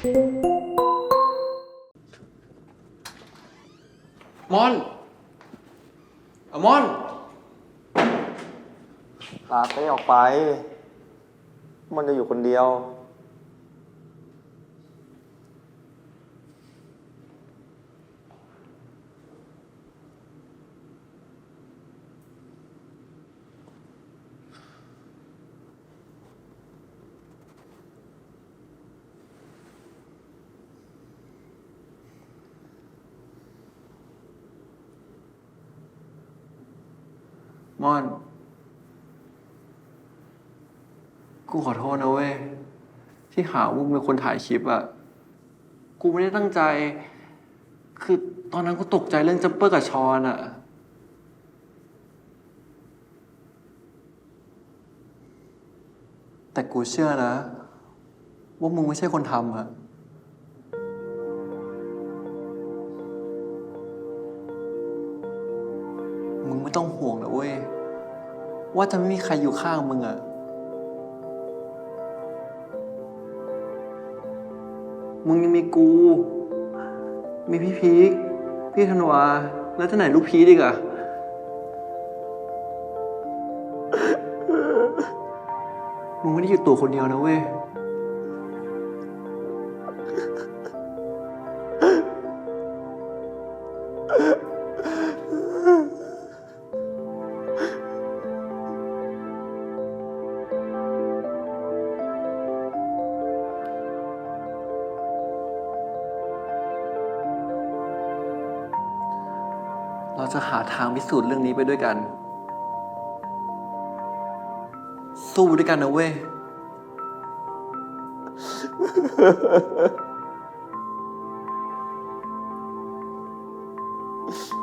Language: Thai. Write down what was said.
มอนอะมอนลาเต้ออกไป มันจะอยู่คนเดียว ม่อน กูขอโทษนะเว้ย ที่หาว่ามึงเป็นคนถ่ายคลิปอะกูไม่ได้ตั้งใจ คือตอนนั้นกูตกใจเรื่องจัมเปอร์กับชอนอะแต่กูเชื่อนะ ว่ามึงไม่ใช่คนทำอะ มึงไม่ต้องห่วงนะเว้ย ว่าจะไม่มีใครอยู่ข้างมึงอะมึงยังมีกู มีพี่พีคพี่ธันวา แล้วจะไหนลูกพีคอีกอะมึงไม่ได้อยู่ตัวคนเดียวนะเว้ย เราจะหาทางพิสูจน์เรื่องนี้ไปด้วยกัน สู้ด้วยกันนะเว้ยอื